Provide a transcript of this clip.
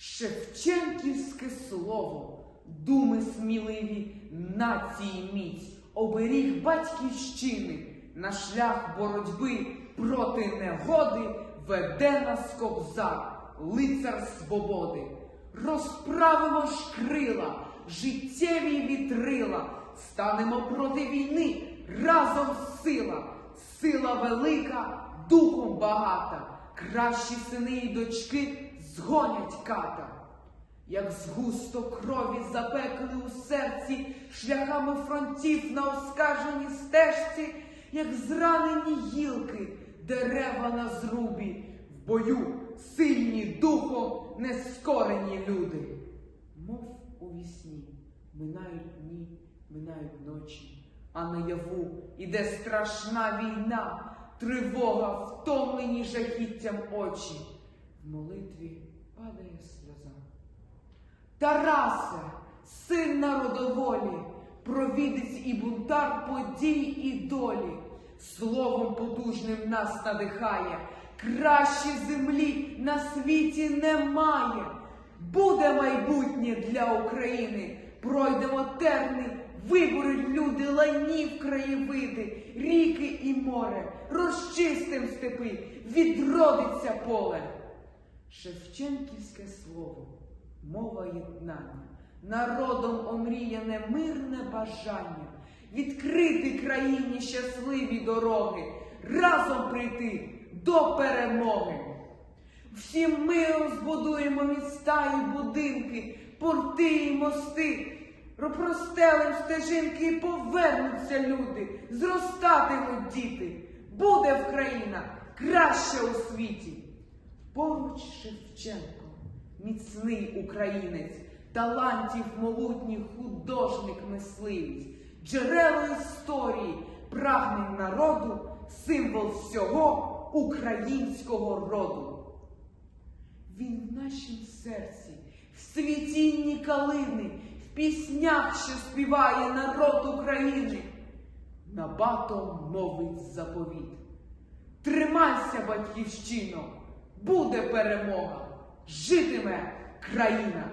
Шевченківське слово, думи сміливі, нації міць, оберіг батьківщини, на шлях боротьби проти негоди веде нас кобзар, лицар свободи. Розправимо ж крила, життєві вітрила, станемо проти війни, разом сила, сила велика, духом багата, кращі сини і дочки згонять ката. Як згусто крові запекли у серці шляхами фронтів на оскаженій стежці, як зранені гілки, дерева на зрубі, в бою сильні духом нескорені люди. Мов у вісні минають дні, минають ночі, а наяву іде страшна війна, тривога, втомлені жахіттям очі. В молитві падає сльоза. Тарасе, син народоволі, провідець і бунтар подій і долі, словом потужним нас надихає, краще землі на світі немає. Буде майбутнє для України, пройдемо терни, виборуть люди, лайнів краєвиди, ріки і море, розчистим степи, відродиться поле. Шевченківське слово, мова єднання, народом омріяне мирне бажання, відкрити країні щасливі дороги, разом прийти до перемоги. Всім миром збудуємо міста і будинки, порти і мости, Ропростелем стежинки і повернуться люди, зростатимуть діти, буде в країна краща у світі. Поруч Шевченко, міцний українець, талантів могутніх художник мисливець, джерело історії, прагнень народу, символ всього українського роду. Він в нашім серці, в світінні калини, в піснях, що співає народ України, набатом мовить заповіт. Тримайся, батьківщино, буде перемога, житиме країна.